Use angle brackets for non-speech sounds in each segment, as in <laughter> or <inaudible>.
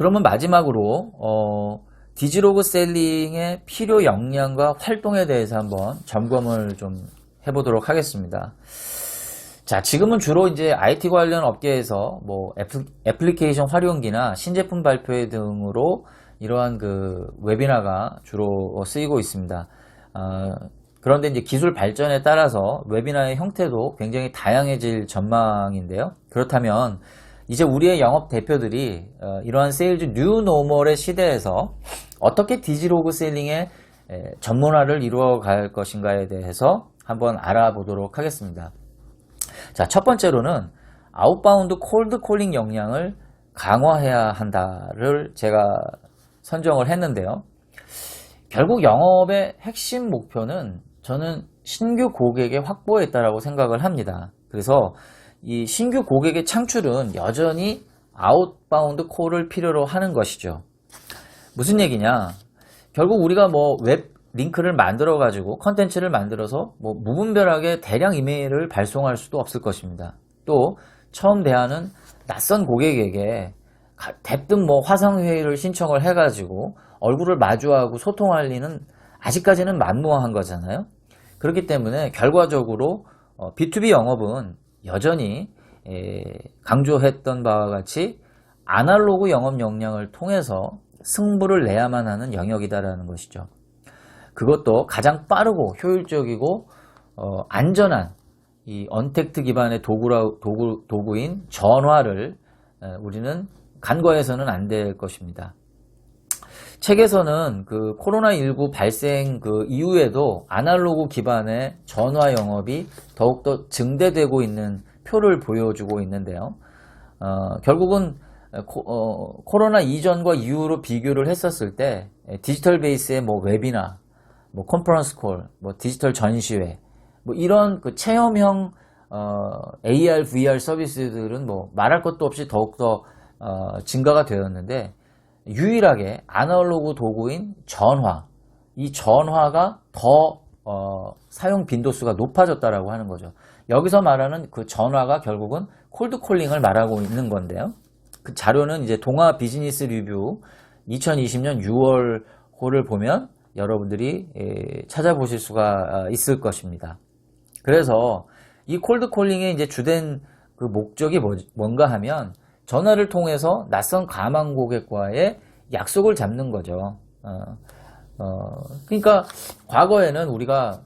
그러면 마지막으로 어, 디지로그 셀링의 필요 역량과 활동에 대해서 한번 점검을 좀 해보도록 하겠습니다. 자, 지금은 주로 이제 IT 관련 업계에서 뭐 애플, 리 케이션 활용기나 신제품 발표회 등으로 이러한 그 웨비나가 주로 쓰이고 있습니다. 어, 그런데 이제 기술 발전에 따라서 웨비나의 형태도 굉장히 다양해질 전망인데요. 그렇다면 이제 우리의 영업 대표들이 어, 이러한 세일즈 뉴 노멀의 시대에서 어떻게 디지로그 에, 전문화를 이루어 갈 것인가에 대해서 한번 알아보도록 하겠습니다. 자, 첫 번째로는 아웃바운드 콜드 콜링 역량을 강화해야 한다를 제가 선정을 했는데요. 결국 영업의 핵심 목표는 저는 신규 고객의 확보에 있다라고 생각을 합니다. 그래서 이 신규 고객의 창출은 여전히 아웃바운드 콜을 필요로 하는 것이죠. 무슨 얘기냐? 결국 우리가 뭐 웹 링크를 만들어 가지고 컨텐츠를 만들어서 뭐 무분별하게 대량 이메일을 발송할 수도 없을 것입니다. 또 처음 대하는 낯선 고객에게 가- 대뜸 뭐 화상 회의를 신청을 해 가지고 얼굴을 마주하고 소통할 리는 아직까지는 만무한 거잖아요. 그렇기 때문에 결과적으로 어, B2B 영업은 여전히 에, 강조했던 바와 같이 아날로그 영업 역량을 통해서 승부를 내야만 하는 영역이다라는 것이죠. 그것도 가장 빠르고 효율적이고 어, 안전한 이 언택트 기반의 도구라, 도구, 도구인 전화를 에, 우리는 간과해서는 안 될 것입니다. 책에서는 그 코로나19 발생 그 이후에도 아날로그 기반의 전화 영업이 더욱더 증대되고 있는 표를 보여주고 있는데요. 어, 결국은 코, 로나 이전과 이후로 비교를 했었을 때 디지털 베이스의 뭐 웹이나 뭐 컨퍼런스 콜, 뭐 디지털 전시회, 뭐 이런 그 체험형 어, AR, VR 서비스들은 뭐 말할 것도 없이 더욱더 어, 증가가 되었는데 유일하게 아날로그 도구인 전화, 이 전화가 더 어, 사용 빈도수가 높아졌다라고 하는 거죠. 여기서 말하는 그 전화가 결국은 콜드 콜링을 말하고 있는 건데요. 그 자료는 이제 동아 비즈니스 리뷰 2020년 6월 호를 보면 여러분들이 에, 찾아보실 수가 아, 있을 것입니다. 그래서 이 콜드 콜링의 이제 주된 그 목적이 뭐- 뭔가 하면 전화를 통해서 낯선 가망 고객과의 약속을 잡는 거죠. 어, 어, 그러니까 과거에는 우리가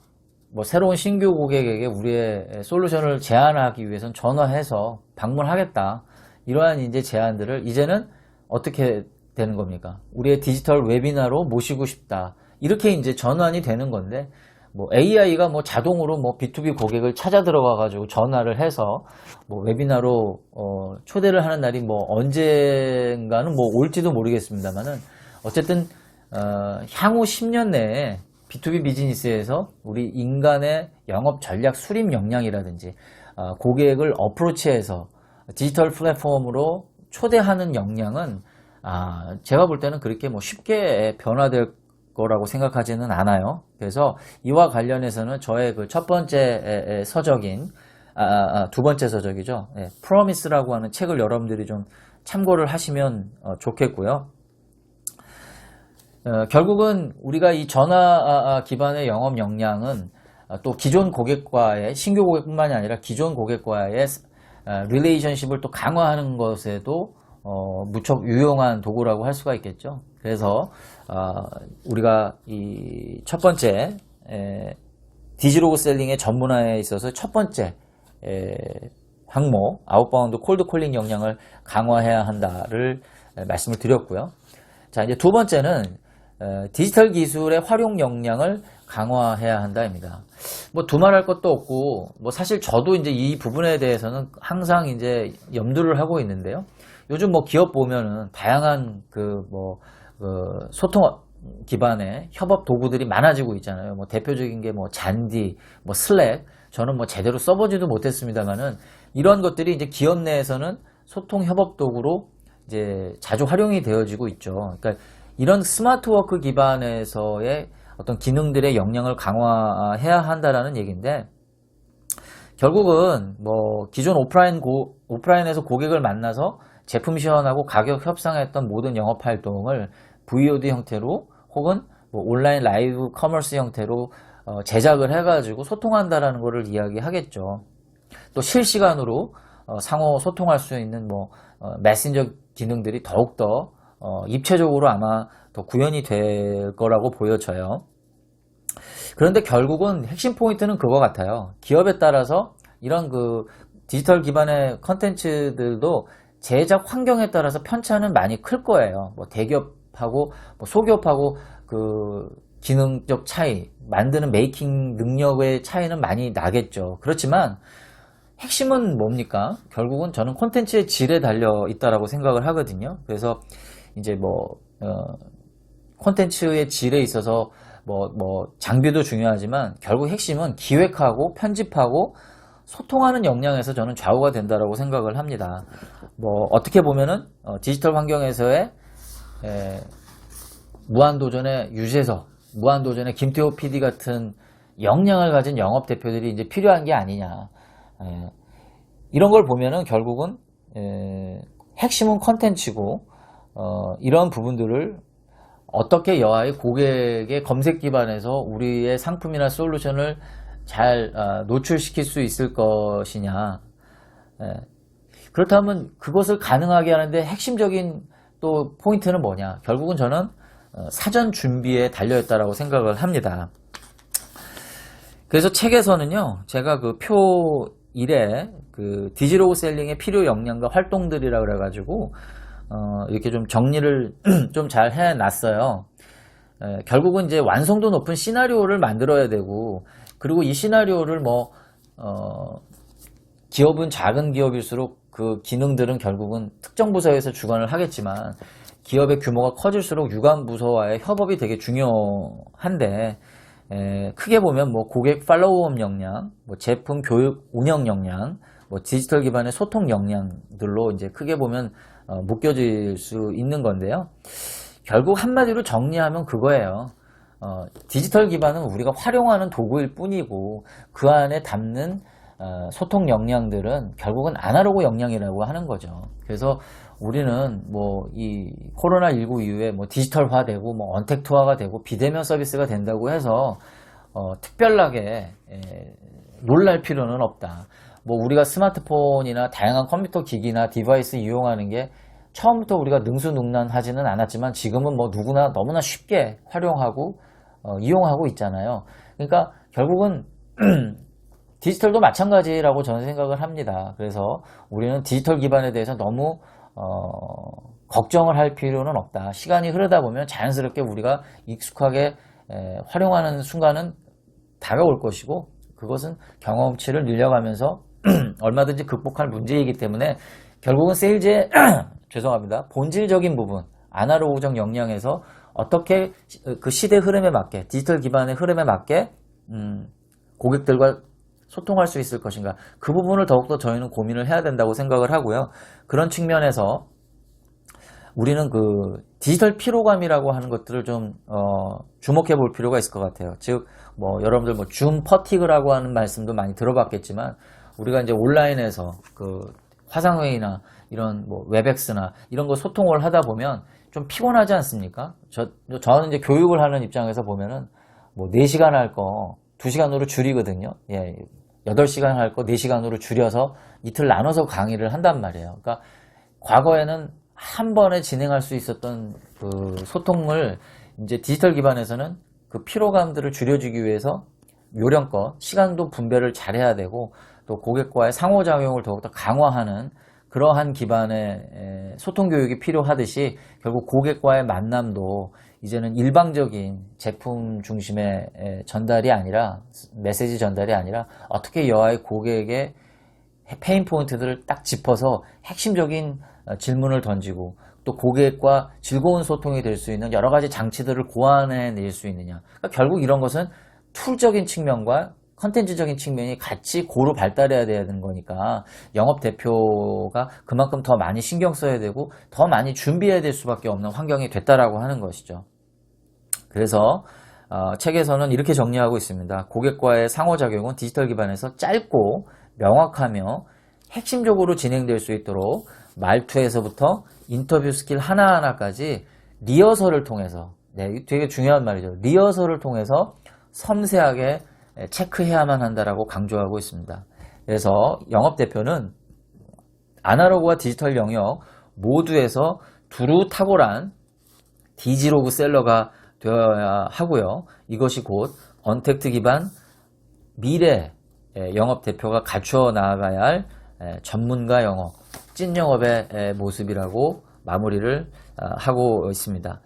뭐 새로운 신규 고객에게 우리의 솔루션을 제안하기 위해선 전화해서 방문하겠다. 이러한 이제 제안들을 이제는 어떻게 되는 겁니까? 우리의 디지털 웨비나로 모시고 싶다. 이렇게 이제 전환이 되는 건데, 뭐 AI가 뭐 자동으로 뭐 B2B 고객을 찾아 들어가 가지고 전화를 해서 뭐 웨비나로 어, 초대를 하는 날이 뭐 언젠가는 뭐 올지도 모르겠습니다만은 어쨌든 어, 향후 10년 내에 B2B 비즈니스에서 우리 인간의 영업 전략 수립 역량이라든지 어, 고객을 어프로치해서 디지털 플랫폼으로 초대하는 역량은 아, 제가 볼 때는 그렇게 뭐 쉽게 변화될 거라고 생각하지는 않아요. 그래서 이와 관련해서는 저의 그 첫 번째 서적인 아, 아, 아, 두 번째 서적이죠. 예, 프로미스라고 하는 책을 여러분들이 좀 참고를 하시면 어, 좋겠고요. 어, 결국은 우리가 이 전화 아, 아, 기반의 영업 역량은 아, 또 기존 고객과의 신규 고객뿐만이 아니라 기존 고객과의 릴레이션십을 또 강화하는 것에도 어, 무척 유용한 도구라고 할 수가 있겠죠. 그래서 어, 우리가 이 첫 번째 에, 디지로그 셀링의 전문화에 있어서 첫 번째 에, 항목 아웃바운드 콜드 콜링 역량을 강화해야 한다를 에, 말씀을 드렸고요. 자 이제 두 번째는 에, 디지털 기술의 활용 역량을 강화해야 한다입니다. 뭐 두말할 것도 없고 뭐 사실 저도 이제 이 부분에 대해서는 항상 이제 염두를 하고 있는데요. 요즘 뭐 기업 보면은 다양한 그뭐 소통 기반의 협업 도구들이 많아지고 있잖아요. 뭐 대표적인 게 뭐 잔디, 뭐 슬랙. 저는 뭐 제대로 써보지도 못했습니다만은 이런 것들이 이제 기업 내에서는 소통 협업 도구로 이제 자주 활용이 되어지고 있죠. 그러니까 이런 스마트워크 기반에서의 어떤 기능들의 역량을 강화해야 한다라는 얘기인데 결국은 뭐 기존 오프라인 고, 오프라인에서 고객을 만나서 제품 시연하고 가격 협상했던 모든 영업 활동을 VOD 형태로 혹은 뭐 온라인 라이브 커머스 형태로 어, 제작을 해가지고 소통한다라는 것을 이야기하겠죠. 또 실시간으로 어, 상호 소통할 수 있는 뭐 어, 메신저 기능들이 더욱더 어, 입체적으로 아마 더 구현이 될 거라고 보여져요. 그런데 결국은 핵심 포인트는 그거 같아요. 기업에 따라서 이런 그 디지털 기반의 컨텐츠들도 제작 환경에 따라서 편차는 많이 클 거예요. 뭐 대기업하고 뭐 소기업하고 그 기능적 차이, 만드는 메이킹 능력의 차이는 많이 나겠죠. 그렇지만 핵심은 뭡니까? 결국은 저는 콘텐츠의 질에 달려 있다라고 생각을 하거든요. 그래서 이제 뭐 어, 콘텐츠의 질에 있어서 뭐, 뭐, 장비도 중요하지만 결국 핵심은 기획하고 편집하고 소통하는 역량에서 저는 좌우가 된다라고 생각을 합니다. 뭐, 어떻게 보면은, 어, 디지털 환경에서의, 에, 무한도전의 유재석, 무한도전의 김태호 PD 같은 역량을 가진 영업 대표들이 이제 필요한 게 아니냐. 에, 이런 걸 보면은 결국은, 에, 핵심은 컨텐츠고, 어, 이런 부분들을 어떻게 여하의 고객의 검색 기반에서 우리의 상품이나 솔루션을 잘 아, 노출시킬 수 있을 것이냐. 예. 그렇다면 그것을 가능하게 하는데 핵심적인 또 포인트는 뭐냐. 결국은 저는 어, 사전 준비에 달려있다라고 생각을 합니다. 그래서 책에서는요, 제가 그 표 1에 그 디지로그 셀링의 필요 역량과 활동들이라 그래가지고 어, 이렇게 좀 정리를 <clears throat> 좀 잘 해놨어요. 에, 결국은 이제 완성도 높은 시나리오를 만들어야 되고, 그리고 이 시나리오를 뭐, 어, 기업은 작은 기업일수록 그 기능들은 결국은 특정 부서에서 주관을 하겠지만, 기업의 규모가 커질수록 유관 부서와의 협업이 되게 중요한데, 에, 크게 보면 뭐 고객 팔로우업 역량, 뭐 제품 교육 운영 역량, 뭐 디지털 기반의 소통 역량들로 이제 크게 보면 어, 묶여질 수 있는 건데요. 결국 한마디로 정리하면 그거예요. 어, 디지털 기반은 우리가 활용하는 도구일 뿐이고 그 안에 담는 어, 소통 역량들은 결국은 아날로그 역량이라고 하는 거죠. 그래서 우리는 뭐 이 코로나 19 이후에 뭐 디지털화되고 뭐 언택트화가 되고 비대면 서비스가 된다고 해서 어, 특별하게 에, 놀랄 필요는 없다. 뭐 우리가 스마트폰이나 다양한 컴퓨터 기기나 디바이스 이용하는 게 처음부터 우리가 능수능란하지는 않았지만 지금은 뭐 누구나 너무나 쉽게 활용하고 어, 이용하고 있잖아요. 그러니까 결국은 <clears throat> 디지털도 마찬가지라고 저는 생각을 합니다. 그래서 우리는 디지털 기반에 대해서 너무 어, 걱정을 할 필요는 없다. 시간이 흐르다 보면 자연스럽게 우리가 익숙하게 에, 활용하는 순간은 다가올 것이고 그것은 경험치를 늘려가면서 <clears throat> 얼마든지 극복할 문제이기 때문에 결국은 세일즈의 <clears throat> 죄송합니다. 본질적인 부분, 아날로그적 역량에서 어떻게 그 시대 흐름에 맞게 디지털 기반의 흐름에 맞게 음, 고객들과 소통할 수 있을 것인가 그 부분을 더욱더 저희는 고민을 해야 된다고 생각을 하고요. 그런 측면에서 우리는 그 디지털 피로감이라고 하는 것들을 좀 어, 주목해 볼 필요가 있을 것 같아요. 즉, 뭐 여러분들 뭐 줌 퍼티그라고 하는 말씀도 많이 들어봤겠지만 우리가 이제 온라인에서 그 화상 회의나 이런 뭐 웹엑스나 이런 거 소통을 하다 보면 좀 피곤하지 않습니까? 저, 저는 이제 교육을 하는 입장에서 보면은 뭐 4시간 할 거 2시간으로 줄이거든요. 예. 8시간 할 거 4시간으로 줄여서 이틀 나눠서 강의를 한단 말이에요. 그러니까 과거에는 한 번에 진행할 수 있었던 그 소통을 이제 디지털 기반에서는 그 피로감들을 줄여주기 위해서 요령껏 시간도 분배를 잘 해야 되고 또 고객과의 상호작용을 더욱더 강화하는 그러한 기반의 소통 교육이 필요하듯이 결국 고객과의 만남도 이제는 일방적인 제품 중심의 전달이 아니라 메시지 전달이 아니라 어떻게 여하의 고객의 페인 포인트들을 딱 짚어서 핵심적인 어, 질문을 던지고 또 고객과 즐거운 소통이 될 수 있는 여러 가지 장치들을 고안해 낼 수 있느냐. 그러니까 결국 이런 것은 툴적인 측면과 컨텐츠적인 측면이 같이 고루 발달해야 되는 거니까 영업 대표가 그만큼 더 많이 신경 써야 되고 더 많이 준비해야 될 수밖에 없는 환경이 됐다라고 하는 것이죠. 그래서 어, 책에서는 이렇게 정리하고 있습니다. 고객과의 상호작용은 디지털 기반에서 짧고 명확하며 핵심적으로 진행될 수 있도록 말투에서부터 인터뷰 스킬 하나하나까지 리허설을 통해서 네, 되게 중요한 말이죠. 리허설을 통해서 섬세하게 체크해야만 한다라고 강조하고 있습니다. 그래서 영업 대표는 아날로그와 디지털 영역 모두에서 두루 탁월한 디지로그 셀러가 되어야 하고요. 이것이 곧 언택트 기반 미래 에, 영업 대표가 갖추어 나아가야 할 에, 전문가 영업, 찐 영업의 에, 모습이라고 마무리를 아, 하고 있습니다.